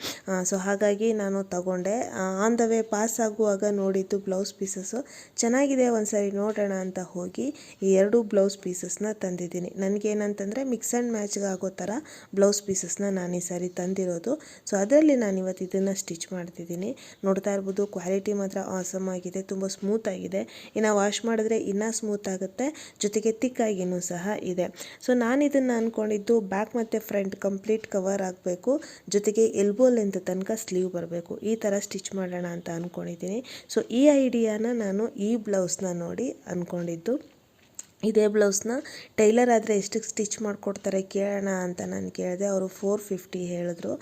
ಸೊ ಹಾಗಾಗಿ ನಾನು ತಗೊಂಡೆ. ಆನ್ ದ ವೇ ಪಾಸ್ ಆಗುವಾಗ ನೋಡಿದ್ದು ಬ್ಲೌಸ್ ಪೀಸಸ್ಸು. ಚೆನ್ನಾಗಿದೆ ಒಂದ್ಸರಿ ನೋಡೋಣ ಅಂತ ಹೋಗಿ ಈ ಎರಡು ಬ್ಲೌಸ್ ಪೀಸಸ್ನ ತಂದಿದ್ದೀನಿ. ನನಗೇನಂತಂದರೆ ಮಿಕ್ಸ್ ಆ್ಯಂಡ್ ಮ್ಯಾಚ್ಗೆ ಆಗೋ ಥರ ಬ್ಲೌಸ್ ಪೀಸಸ್ನ ನಾನು ಈ ಸಾರಿ ತಂದಿರೋದು. ಸೊ ಅದರಲ್ಲಿ ನಾನು ಇವತ್ತು ಇದನ್ನು ಸ್ಟಿಚ್ ಮಾಡ್ತಿದ್ದೀನಿ. ನೋಡ್ತಾ ಇರ್ಬೋದು, ಕ್ವಾಲಿಟಿ ಮಾತ್ರ ಆಸಮ್ ಆಗಿದೆ. ತುಂಬ ಸ್ಮೂತ್ ಆಗಿದೆ. ಇನ್ನು ವಾಶ್ ಮಾಡಿದ್ರೆ ಇನ್ನೂ ಸ್ಮೂತ್ ಆಗುತ್ತೆ. ಜೊತೆಗೆ ತಿಕ್ಕಾಗಿನೂ ಸಹ ಇದೆ. ಸೊ ನಾನು ಇದನ್ನು ಅಂದ್ಕೊಂಡಿದ್ದು ಬ್ಯಾಕ್ ಮತ್ತು ಫ್ರಂಟ್ ಕಂಪ್ಲೀಟ್ ಕವರ್ ಆಗಬೇಕು. ಜೊತೆಗೆ ಎಲ್ಬೋ ಲೆಂತ್ ತನಕ ಸ್ಲೀವ್ ಬರಬೇಕು. ಈ ಥರ ಸ್ಟಿಚ್ ಮಾಡೋಣ ಅಂತ ಅಂದ್ಕೊಂಡಿದ್ದೀನಿ ಸೊ ಈ ಐಡಿಯಾನ ನಾನು ಈ ಬ್ಲೌಸ್ನ ನೋಡಿ ಅಂದ್ಕೊಂಡಿದ್ದು ಇದೇ ಬ್ಲೌಸ್ನ ಟೈಲರ್ ಆದರೆ ಎಷ್ಟಕ್ಕೆ ಸ್ಟಿಚ್ ಮಾಡಿಕೊಡ್ತಾರೆ ಕೇಳೋಣ ಅಂತ ನಾನು ಕೇಳಿದೆ. ಅವರು ಫೋರ್ ಫಿಫ್ಟಿ ಹೇಳಿದ್ರು.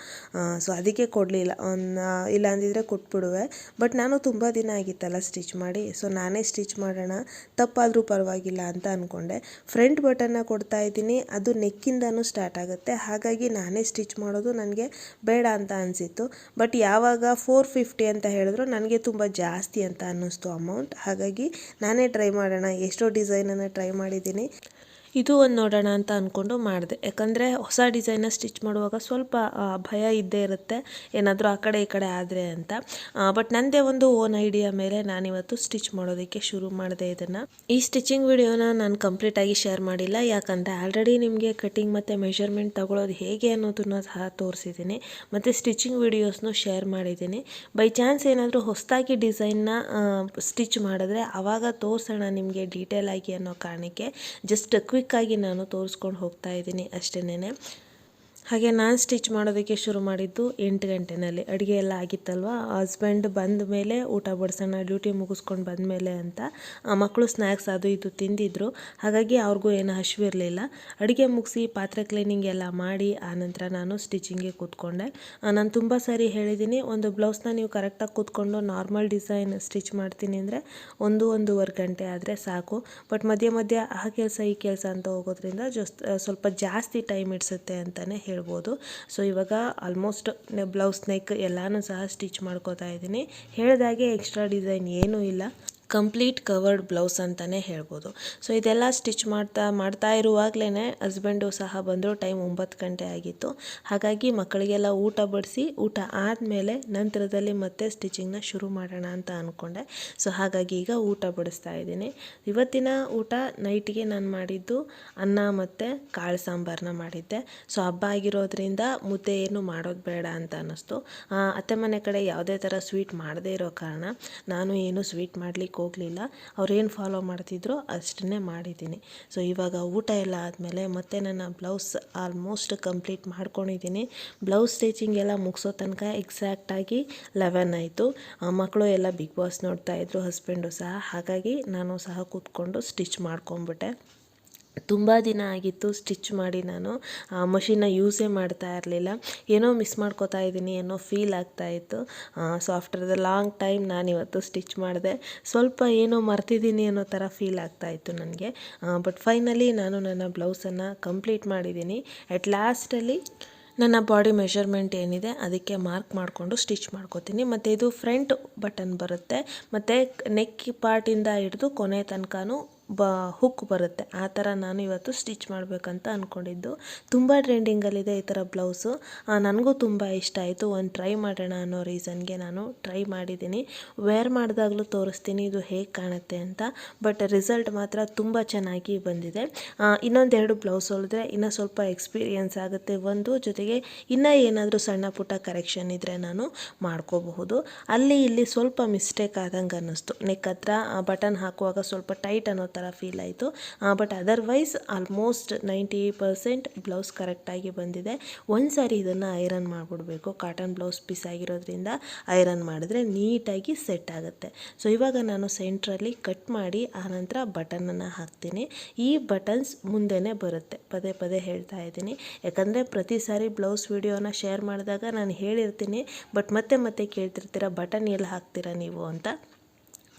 ಸೊ ಅದಕ್ಕೆ ಕೊಡಲಿಲ್ಲ. ಒಂದು ಇಲ್ಲ ಅಂದಿದ್ರೆ ಕೊಟ್ಬಿಡುವೆ. ಬಟ್ ನಾನು ತುಂಬ ದಿನ ಆಗಿತ್ತಲ್ಲ ಸ್ಟಿಚ್ ಮಾಡಿ. ಸೊ ನಾನೇ ಸ್ಟಿಚ್ ಮಾಡೋಣ. ತಪ್ಪಾದರೂ ಪರವಾಗಿಲ್ಲ ಅಂತ ಅಂದ್ಕೊಂಡೆ ಫ್ರಂಟ್ ಬಟನ್ನ ಕೊಡ್ತಾ ಇದ್ದೀನಿ. ಅದು ನೆಕ್ಕಿಂದನೂ ಸ್ಟಾರ್ಟ್ ಆಗುತ್ತೆ. ಹಾಗಾಗಿ ನಾನೇ ಸ್ಟಿಚ್ ಮಾಡೋದು ನನಗೆ ಬೇಡ ಅಂತ ಅನಿಸಿತ್ತು. ಬಟ್ ಯಾವಾಗ ಫೋರ್ ಫಿಫ್ಟಿ ಅಂತ ಹೇಳಿದ್ರು, ನನಗೆ ತುಂಬ ಜಾಸ್ತಿ ಅಂತ ಅನ್ನಿಸ್ತು ಅಮೌಂಟ್. ಹಾಗಾಗಿ ನಾನೇ ಟ್ರೈ ಮಾಡೋಣ. ಎಷ್ಟೋ ಡಿಸೈನನ್ನು ಟ್ರೈ ಮಾಡಿದ್ದೀನಿ. ಇದು ಒಂದು ನೋಡೋಣ ಅಂತ ಅಂದ್ಕೊಂಡು ಮಾಡಿದೆ. ಯಾಕಂದರೆ ಹೊಸ ಡಿಸೈನ ಸ್ಟಿಚ್ ಮಾಡುವಾಗ ಸ್ವಲ್ಪ ಭಯ ಇದ್ದೇ ಇರುತ್ತೆ. ಏನಾದರೂ ಆ ಕಡೆ ಈ ಕಡೆ ಆದರೆ ಅಂತ. ಬಟ್ ನನ್ನದೇ ಒಂದು ಓನ್ ಐಡಿಯಾ ಮೇಲೆ ನಾನಿವತ್ತು ಸ್ಟಿಚ್ ಮಾಡೋದಕ್ಕೆ ಶುರು ಮಾಡಿದೆ ಇದನ್ನು. ಈ ಸ್ಟಿಚಿಂಗ್ ವಿಡಿಯೋನ ನಾನು ಕಂಪ್ಲೀಟಾಗಿ ಶೇರ್ ಮಾಡಿಲ್ಲ. ಯಾಕಂದರೆ ಆಲ್ರೆಡಿ ನಿಮಗೆ ಕಟಿಂಗ್ ಮತ್ತು ಮೆಷರ್ಮೆಂಟ್ ತಗೊಳ್ಳೋದು ಹೇಗೆ ಅನ್ನೋದನ್ನು ಸಹ ತೋರಿಸಿದ್ದೀನಿ ಮತ್ತು ಸ್ಟಿಚಿಂಗ್ ವಿಡಿಯೋಸ್ನು ಶೇರ್ ಮಾಡಿದ್ದೀನಿ ಬೈ ಚಾನ್ಸ್ ಏನಾದರೂ ಹೊಸದಾಗಿ ಡಿಸೈನ್ನ ಸ್ಟಿಚ್ ಮಾಡಿದ್ರೆ ಆವಾಗ ತೋರಿಸೋಣ ನಿಮಗೆ ಡೀಟೇಲ್ ಆಗಿ ಅನ್ನೋ ಕಾರಣಕ್ಕೆ. ಜಸ್ಟ್ ಕ್ವಿಕ್ಕಾಗಿ ನಾನು ತೋರಿಸ್ಕೊಂಡು ಹೋಗ್ತಾ ಇದ್ದೀನಿ ಅಷ್ಟೇನೆ ಹಾಗೆ ನಾನು ಸ್ಟಿಚ್ ಮಾಡೋದಕ್ಕೆ ಶುರು ಮಾಡಿದ್ದು ಎಂಟು ಗಂಟೆನಲ್ಲಿ. ಅಡುಗೆ ಎಲ್ಲ ಆಗಿತ್ತಲ್ವ? ಹಸ್ಬೆಂಡ್ ಬಂದ ಮೇಲೆ ಊಟ ಬಡಿಸೋಣ ಡ್ಯೂಟಿ ಮುಗಿಸ್ಕೊಂಡು ಬಂದ ಮೇಲೆ ಅಂತ ಆ ಮಕ್ಕಳು ಸ್ನ್ಯಾಕ್ಸ್ ಅದು ಇದು ತಿಂದಿದ್ರು. ಹಾಗಾಗಿ ಅವ್ರಿಗೂ ಏನು ಹಸಿವಿರಲಿಲ್ಲ ಅಡುಗೆ ಮುಗಿಸಿ ಪಾತ್ರೆ ಕ್ಲೀನಿಂಗ್ ಎಲ್ಲ ಮಾಡಿ ಆನಂತರ ನಾನು ಸ್ಟಿಚಿಂಗ್ಗೆ ಕೂತ್ಕೊಂಡೆ. ನಾನು ತುಂಬ ಸಾರಿ ಹೇಳಿದ್ದೀನಿ ಒಂದು ಬ್ಲೌಸ್ನ ನೀವು ಕರೆಕ್ಟಾಗಿ ಕೂತ್ಕೊಂಡು ನಾರ್ಮಲ್ ಡಿಸೈನ್ ಸ್ಟಿಚ್ ಮಾಡ್ತೀನಿ ಅಂದರೆ ಒಂದು ಒಂದೂವರೆ ಗಂಟೆ ಆದರೆ ಸಾಕು. ಬಟ್ ಮಧ್ಯೆ ಮಧ್ಯೆ ಆ ಕೆಲಸ ಈ ಕೆಲಸ ಅಂತ ಹೋಗೋದ್ರಿಂದ ಜಸ್ಟ್ ಸ್ವಲ್ಪ ಜಾಸ್ತಿ ಟೈಮ್ ಇಡ್ಸುತ್ತೆ ಅಂತಲೇ ಹೇಳ್ಬೋದು. ಸೊ ಇವಾಗ ಆಲ್ಮೋಸ್ಟ್ ಬ್ಲೌಸ್ ನೆಕ್ ಎಲ್ಲಾನು ಸಹ ಸ್ಟಿಚ್ ಮಾಡ್ಕೋತಾ ಇದ್ದೀನಿ. ಹೇಳಿದಾಗೆ ಎಕ್ಸ್ಟ್ರಾ ಡಿಸೈನ್ ಏನೂ ಇಲ್ಲ. ಕಂಪ್ಲೀಟ್ ಕವರ್ಡ್ ಬ್ಲೌಸ್ ಅಂತಲೇ ಹೇಳ್ಬೋದು. ಸೊ ಇದೆಲ್ಲ ಸ್ಟಿಚ್ ಮಾಡ್ತಾ ಮಾಡ್ತಾ ಇರುವಾಗಲೇ ಹಸ್ಬೆಂಡು ಸಹ ಬಂದರು ಟೈಮ್ ಒಂಬತ್ತು ಗಂಟೆ ಆಗಿತ್ತು. ಹಾಗಾಗಿ ಮಕ್ಕಳಿಗೆಲ್ಲ ಊಟ ಬಡಿಸಿ, ಊಟ ಆದಮೇಲೆ ನಂತರದಲ್ಲಿ ಮತ್ತೆ ಸ್ಟಿಚಿಂಗ್ನ ಶುರು ಮಾಡೋಣ ಅಂತ ಅಂದ್ಕೊಂಡೆ ಸೊ ಹಾಗಾಗಿ ಈಗ ಊಟ ಬಡಿಸ್ತಾ ಇದ್ದೀನಿ. ಇವತ್ತಿನ ಊಟ ನೈಟಿಗೆ ನಾನು ಮಾಡಿದ್ದು ಅನ್ನ ಮತ್ತು ಕಾಳು ಸಾಂಬಾರನ್ನ ಮಾಡಿದ್ದೆ. ಸೊ ಹಬ್ಬ ಆಗಿರೋದ್ರಿಂದ ಮುದ್ದೆ ಏನು ಮಾಡೋದು ಬೇಡ ಅಂತ ಅನ್ನಿಸ್ತು. ಅತ್ತೆ ಮನೆ ಕಡೆ ಯಾವುದೇ ಥರ ಸ್ವೀಟ್ ಮಾಡದೇ ಇರೋ ಕಾರಣ ನಾನು ಏನು ಸ್ವೀಟ್ ಮಾಡಲಿಕ್ಕೆ ಹೋಗಲಿಲ್ಲ. ಅವ್ರೇನು ಫಾಲೋ ಮಾಡ್ತಿದ್ರು ಅಷ್ಟನ್ನೇ ಮಾಡಿದ್ದೀನಿ. ಸೊ ಇವಾಗ ಊಟ ಎಲ್ಲ ಆದಮೇಲೆ ಮತ್ತೆ ನನ್ನ ಬ್ಲೌಸ್ ಆಲ್ಮೋಸ್ಟ್ ಕಂಪ್ಲೀಟ್ ಮಾಡ್ಕೊಂಡಿದ್ದೀನಿ. ಬ್ಲೌಸ್ ಸ್ಟಿಚಿಂಗ್ ಎಲ್ಲ ಮುಗಿಸೋ ತನಕ ಎಕ್ಸಾಕ್ಟಾಗಿ ಲೆವೆನ್ ಆಯಿತು. ಮಕ್ಕಳು ಎಲ್ಲ ಬಿಗ್ ಬಾಸ್ ನೋಡ್ತಾ ಇದ್ರು ಹಸ್ಬೆಂಡು ಸಹ. ಹಾಗಾಗಿ ನಾನು ಸಹ ಕೂತ್ಕೊಂಡು ಸ್ಟಿಚ್ ಮಾಡ್ಕೊಂಬಿಟ್ಟೆ ತುಂಬ ದಿನ ಆಗಿತ್ತು ಸ್ಟಿಚ್ ಮಾಡಿ ನಾನು. ಆ ಮಷಿನ್ನ ಯೂಸೇ ಮಾಡ್ತಾ ಇರಲಿಲ್ಲ. ಏನೋ ಮಿಸ್ ಮಾಡ್ಕೋತಾ ಇದ್ದೀನಿ, ಏನೋ ಫೀಲ್ ಆಗ್ತಾ ಇತ್ತು. So after the long time ನಾನು ಇವತ್ತು ಸ್ಟಿಚ್ ಮಾಡಿದೆ. ಸ್ವಲ್ಪ ಏನೋ ಮರ್ತಿದ್ದೀನಿ ಅನ್ನೋ ಥರ ಫೀಲ್ ಆಗ್ತಾ ಇತ್ತು ನನಗೆ. ಬಟ್ ಫೈನಲಿ ನಾನು ನನ್ನ ಬ್ಲೌಸನ್ನು ಕಂಪ್ಲೀಟ್ ಮಾಡಿದ್ದೀನಿ. ಅಟ್ ಲಾಸ್ಟಲ್ಲಿ ನನ್ನ ಬಾಡಿ ಮೆಷರ್ಮೆಂಟ್ ಏನಿದೆ ಅದಕ್ಕೆ ಮಾರ್ಕ್ ಮಾಡಿಕೊಂಡು ಸ್ಟಿಚ್ ಮಾಡ್ಕೋತೀನಿ. ಮತ್ತು ಇದು ಫ್ರಂಟ್ ಬಟನ್ ಬರುತ್ತೆ. ಮತ್ತು ನೆಕ್ ಪಾರ್ಟಿಂದ ಹಿಡಿದು ಕೊನೆ ತನಕನೂ ಬ ಹುಕ್ ಬರುತ್ತೆ. ಆ ಥರ ನಾನು ಇವತ್ತು ಸ್ಟಿಚ್ ಮಾಡಬೇಕಂತ ಅಂದ್ಕೊಂಡಿದ್ದು ತುಂಬ ಟ್ರೆಂಡಿಂಗಲ್ಲಿದೆ ಈ ಥರ ಬ್ಲೌಸು. ನನಗೂ ತುಂಬ ಇಷ್ಟ ಆಯಿತು. ಒಂದು ಟ್ರೈ ಮಾಡೋಣ ಅನ್ನೋ ರೀಸನ್ಗೆ ನಾನು ಟ್ರೈ ಮಾಡಿದ್ದೀನಿ. ವೇರ್ ಮಾಡಿದಾಗಲೂ ತೋರಿಸ್ತೀನಿ. ಇದು ಹೇಗೆ ಕಾಣುತ್ತೆ ಅಂತ. ಬಟ್ ರಿಸಲ್ಟ್ ಮಾತ್ರ ತುಂಬ ಚೆನ್ನಾಗಿ ಬಂದಿದೆ. ಇನ್ನೊಂದೆರಡು ಬ್ಲೌಸ್ ಹೊಲಿದ್ರೆ ಇನ್ನೂ ಸ್ವಲ್ಪ ಎಕ್ಸ್ಪೀರಿಯನ್ಸ್ ಆಗುತ್ತೆ. ಒಂದು ಜೊತೆಗೆ ಇನ್ನೂ ಏನಾದರೂ ಸಣ್ಣ ಪುಟ್ಟ ಕರೆಕ್ಷನ್ ಇದ್ದರೆ ನಾನು ಮಾಡ್ಕೋಬಹುದು. ಅಲ್ಲಿ ಇಲ್ಲಿ ಸ್ವಲ್ಪ ಮಿಸ್ಟೇಕ್ ಆದಂಗೆ ಅನ್ನಿಸ್ತು. ನೆಕ್ ಹತ್ರ ಬಟನ್ ಹಾಕುವಾಗ ಸ್ವಲ್ಪ ಟೈಟ್ ಅನ್ನೋ ಥರ ಫೀಲ್ ಆಯಿತು. But otherwise almost ninety percent blouse ಕರೆಕ್ಟಾಗಿ ಬಂದಿದೆ. ಒಂದು ಸಾರಿ ಇದನ್ನು ಐರನ್ ಮಾಡಿಬಿಡ್ಬೇಕು. ಕಾಟನ್ ಬ್ಲೌಸ್ ಪೀಸ್ ಆಗಿರೋದ್ರಿಂದ ಐರನ್ ಮಾಡಿದ್ರೆ ನೀಟಾಗಿ ಸೆಟ್ ಆಗುತ್ತೆ. ಸೊ ಇವಾಗ ನಾನು ಸೆಂಟ್ರಲ್ಲಿ ಕಟ್ ಮಾಡಿ ಆನಂತರ ಬಟನನ್ನು ಹಾಕ್ತೀನಿ. ಈ ಬಟನ್ಸ್ ಮುಂದೆನೇ ಬರುತ್ತೆ. ಪದೇ ಪದೇ ಹೇಳ್ತಾ ಇದ್ದೀನಿ. ಯಾಕಂದರೆ ಪ್ರತಿ ಸಾರಿ ಬ್ಲೌಸ್ ವಿಡಿಯೋನ ಶೇರ್ ಮಾಡಿದಾಗ ನಾನು ಹೇಳಿರ್ತೀನಿ ಬಟ್ ಮತ್ತೆ ಮತ್ತೆ ಕೇಳ್ತಿರ್ತೀರ ಬಟನ್ ಎಲ್ಲಿ ಹಾಕ್ತೀರಾ ನೀವು? ಅಂತ.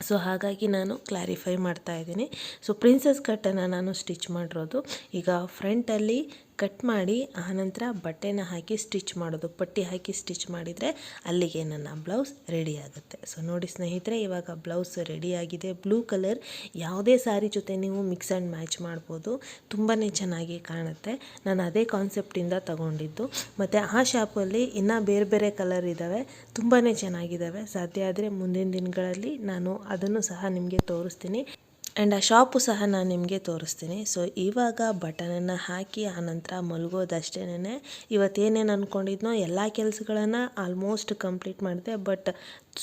ಸೊ ಹಾಗಾಗಿ ನಾನು ಕ್ಲಾರಿಫೈ ಮಾಡ್ತಾ ಇದ್ದೀನಿ. ಸೊ ಪ್ರಿನ್ಸಸ್ ಕಟ್ಟನ್ನು ನಾನು ಸ್ಟಿಚ್ ಮಾಡಿರೋದು. ಈಗ ಫ್ರಂಟಲ್ಲಿ ಕಟ್ ಮಾಡಿ ಆನಂತರ ಬಟ್ಟೆನ ಹಾಕಿ ಸ್ಟಿಚ್ ಮಾಡೋದು. ಪಟ್ಟಿ ಹಾಕಿ ಸ್ಟಿಚ್ ಮಾಡಿದರೆ ಅಲ್ಲಿಗೆ ನನ್ನ ಬ್ಲೌಸ್ ರೆಡಿ ಆಗುತ್ತೆ. ಸೊ ನೋಡಿ ಸ್ನೇಹಿತರೆ, ಇವಾಗ ಬ್ಲೌಸ್ ರೆಡಿಯಾಗಿದೆ ಬ್ಲೂ ಕಲರ್ ಯಾವುದೇ ಸ್ಯಾರಿ ಜೊತೆ ನೀವು ಮಿಕ್ಸ್ ಆ್ಯಂಡ್ ಮ್ಯಾಚ್ ಮಾಡ್ಬೋದು. ತುಂಬಾ ಚೆನ್ನಾಗಿ ಕಾಣುತ್ತೆ. ನಾನು ಅದೇ ಕಾನ್ಸೆಪ್ಟಿಂದ ತಗೊಂಡಿದ್ದು. ಮತ್ತು ಆ ಶಾಪಲ್ಲಿ ಇನ್ನೂ ಬೇರೆ ಬೇರೆ ಕಲರ್ ಇದ್ದಾವೆ. ತುಂಬಾ ಚೆನ್ನಾಗಿದ್ದಾವೆ. ಸಾಧ್ಯ ಆದರೆ ಮುಂದಿನ ದಿನಗಳಲ್ಲಿ ನಾನು ಅದನ್ನು ಸಹ ನಿಮಗೆ ತೋರಿಸ್ತೀನಿ. ಆ್ಯಂಡ್ ಆ ಶಾಪು ಸಹ ನಾನು ನಿಮಗೆ ತೋರಿಸ್ತೀನಿ. ಸೊ ಇವಾಗ ಬಟನನ್ನು ಹಾಕಿ ಆನಂತರ ಮಲಗೋದಷ್ಟೇನೆ. ಇವತ್ತೇನೇನು ಅಂದ್ಕೊಂಡಿದ್ನೋ ಎಲ್ಲ ಕೆಲಸಗಳನ್ನು ಆಲ್ಮೋಸ್ಟ್ ಕಂಪ್ಲೀಟ್ ಮಾಡಿದೆ. ಬಟ್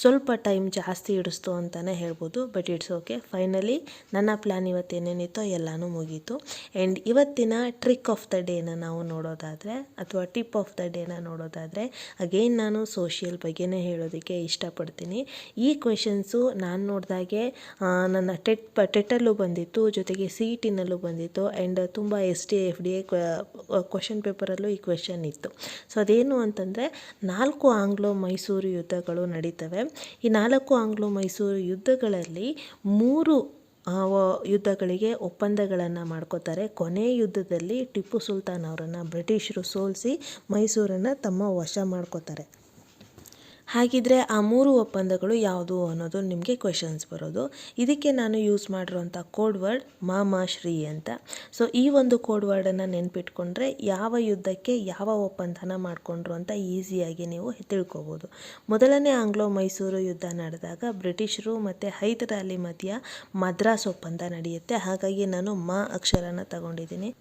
ಸ್ವಲ್ಪ ಟೈಮ್ ಜಾಸ್ತಿ ಹಿಡಿಸ್ತು ಅಂತಲೇ ಹೇಳ್ಬೋದು ಬಟ್ ಇಟ್ಸ್ ಓಕೆ ಫೈನಲಿ ನನ್ನ ಪ್ಲ್ಯಾನ್ ಇವತ್ತೇನೇನಿತ್ತೋ ಎಲ್ಲನೂ ಮುಗೀತು. ಆ್ಯಂಡ್ ಇವತ್ತಿನ ಟ್ರಿಕ್ ಆಫ್ ದ ಡೇನ ನಾವು ನೋಡೋದಾದರೆ, ಅಥವಾ ಟಿಪ್ ಆಫ್ ದ ಡೇನ ನೋಡೋದಾದರೆ ಅಗೇನ್ ನಾನು ಸೋಷಿಯಲ್ ಬಗ್ಗೆನೇ ಹೇಳೋದಕ್ಕೆ ಇಷ್ಟಪಡ್ತೀನಿ. ಈ ಕ್ವೆಶನ್ಸು ನಾನು ನೋಡಿದಾಗೆ ನನ್ನ ಟೆಟ್ ಪ ಟೆಟ್ಟಲ್ಲೂ ಬಂದಿತ್ತು, ಜೊತೆಗೆ ಸಿ ಇ ಟಿನಲ್ಲೂ ಬಂದಿತ್ತು ಆ್ಯಂಡ್ ತುಂಬ S D F D A question ಪೇಪರಲ್ಲೂ ಈ ಕ್ವೆಶನ್ ಇತ್ತು. ಸೊ ಅದೇನು ಅಂತಂದರೆ, ನಾಲ್ಕು ಆಂಗ್ಲೋ ಮೈಸೂರು ಯುದ್ಧಗಳು ನಡೀತವೆ. ಈ ನಾಲ್ಕು ಆಂಗ್ಲೋ ಮೈಸೂರು ಯುದ್ಧಗಳಲ್ಲಿ ಮೂರು ಯುದ್ಧಗಳಿಗೆ ಒಪ್ಪಂದಗಳನ್ನು ಮಾಡ್ಕೋತಾರೆ. ಕೊನೆ ಯುದ್ಧದಲ್ಲಿ ಟಿಪ್ಪು ಸುಲ್ತಾನ್ ಅವರನ್ನು ಬ್ರಿಟಿಷರು ಸೋಲಿಸಿ ಮೈಸೂರನ್ನು ತಮ್ಮ ವಶ ಮಾಡ್ಕೋತಾರೆ. ಹಾಗಿದ್ರೆ ಆ ಮೂರು ಒಪ್ಪಂದಗಳು ಯಾವುದು ಅನ್ನೋದು ನಿಮಗೆ ಕ್ವೆಶನ್ಸ್ ಬರೋದು. ಇದಕ್ಕೆ ನಾನು ಯೂಸ್ ಮಾಡಿರುವಂಥ ಕೋಡ್ ವರ್ಡ್ ಮಾ ಶ್ರೀ ಅಂತ. ಸೊ ಈ ಒಂದು ಕೋಡ್ ವರ್ಡನ್ನು ನೆನ್ಪಿಟ್ಕೊಂಡ್ರೆ ಯಾವ ಯುದ್ಧಕ್ಕೆ ಯಾವ ಒಪ್ಪಂದನ ಮಾಡಿಕೊಂಡ್ರು ಅಂತ ಈಸಿಯಾಗಿ ನೀವು ತಿಳ್ಕೊಬೋದು. ಮೊದಲನೇ ಆಂಗ್ಲೋ ಮೈಸೂರು ಯುದ್ಧ ನಡೆದಾಗ ಬ್ರಿಟಿಷರು ಮತ್ತು ಹೈದರಾಲಿ ಮಧ್ಯ ಮದ್ರಾಸ್ ಒಪ್ಪಂದ ನಡೆಯುತ್ತೆ. ಹಾಗಾಗಿ ನಾನು ಮಾ ಅಕ್ಷರನ ತಗೊಂಡಿದ್ದೀನಿ.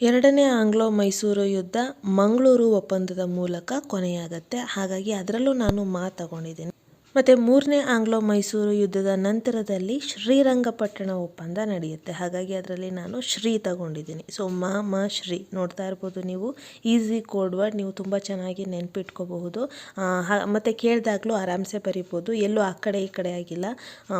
ಎರಡನೇ ಆಂಗ್ಲೋ ಮೈಸೂರು ಯುದ್ಧ ಮಂಗಳೂರು ಒಪ್ಪಂದದ ಮೂಲಕ ಕೊನೆಯಾಗತ್ತೆ. ಹಾಗಾಗಿ ಅದರಲ್ಲೂ ನಾನು ಮಾ ತಗೊಂಡಿದ್ದೀನಿ. ಮತ್ತು ಮೂರನೇ ಆಂಗ್ಲೋ ಮೈಸೂರು ಯುದ್ಧದ ನಂತರದಲ್ಲಿ ಶ್ರೀರಂಗಪಟ್ಟಣ ಒಪ್ಪಂದ ನಡೆಯುತ್ತೆ. ಹಾಗಾಗಿ ಅದರಲ್ಲಿ ನಾನು ಶ್ರೀ ತಗೊಂಡಿದ್ದೀನಿ. ಸೊ ಮ ಮ, ಶ್ರೀ ನೋಡ್ತಾ ಇರ್ಬೋದು ನೀವು. ಈಸಿ ಕೋಡ್ ವರ್ಡ್ ನೀವು ತುಂಬ ಚೆನ್ನಾಗಿ ನೆನ್ಪಿಟ್ಕೋಬಹುದು. ಮತ್ತು ಕೇಳಿದಾಗಲೂ ಆರಾಮ್ಸೆ ಬರಿಬೋದು. ಎಲ್ಲೂ ಆ ಕಡೆ ಈ ಕಡೆ ಆಗಿಲ್ಲ.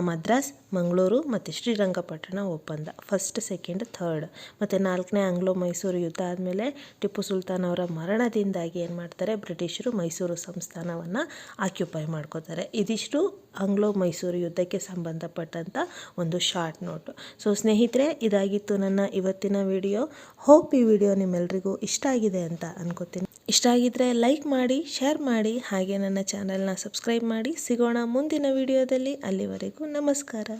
ಮದ್ರಾಸ್, ಮಂಗಳೂರು ಮತ್ತು ಶ್ರೀರಂಗಪಟ್ಟಣ ಒಪ್ಪಂದ. ಫಸ್ಟ್ ಸೆಕೆಂಡ್ ಥರ್ಡ್ ಮತ್ತು ನಾಲ್ಕನೇ ಆಂಗ್ಲೋ ಮೈಸೂರು ಯುದ್ಧ ಆದಮೇಲೆ ಟಿಪ್ಪು ಸುಲ್ತಾನ್ ಅವರ ಮರಣದಿಂದಾಗಿ ಏನು ಮಾಡ್ತಾರೆ? ಬ್ರಿಟಿಷರು ಮೈಸೂರು ಸಂಸ್ಥಾನವನ್ನು ಆಕ್ಯುಪೈ ಮಾಡ್ಕೋತಾರೆ. ಇದಿಷ್ಟು ಆಂಗ್ಲೋ ಮೈಸೂರು ಯುದ್ಧಕ್ಕೆ ಸಂಬಂಧಪಟ್ಟಂಥ ಒಂದು ಶಾರ್ಟ್ ನೋಟು ಸೊ ಸ್ನೇಹಿತರೆ, ಇದಾಗಿತ್ತು ನನ್ನ ಇವತ್ತಿನ ವಿಡಿಯೋ ಹೋಪ್ ಈ ವಿಡಿಯೋ ನಿಮ್ಮೆಲ್ರಿಗೂ ಇಷ್ಟ ಆಗಿದೆ ಅಂತ ಅನ್ಕೋತೀನಿ. ಇಷ್ಟ ಆಗಿದ್ರೆ ಲೈಕ್ ಮಾಡಿ ಶೇರ್ ಮಾಡಿ, ಹಾಗೆ ನನ್ನ ಚಾನೆಲ್ನ ಸಬ್ಸ್ಕ್ರೈಬ್ ಮಾಡಿ. ಸಿಗೋಣ ಮುಂದಿನ ವಿಡಿಯೋದಲ್ಲಿ ಅಲ್ಲಿವರೆಗೂ ನಮಸ್ಕಾರ.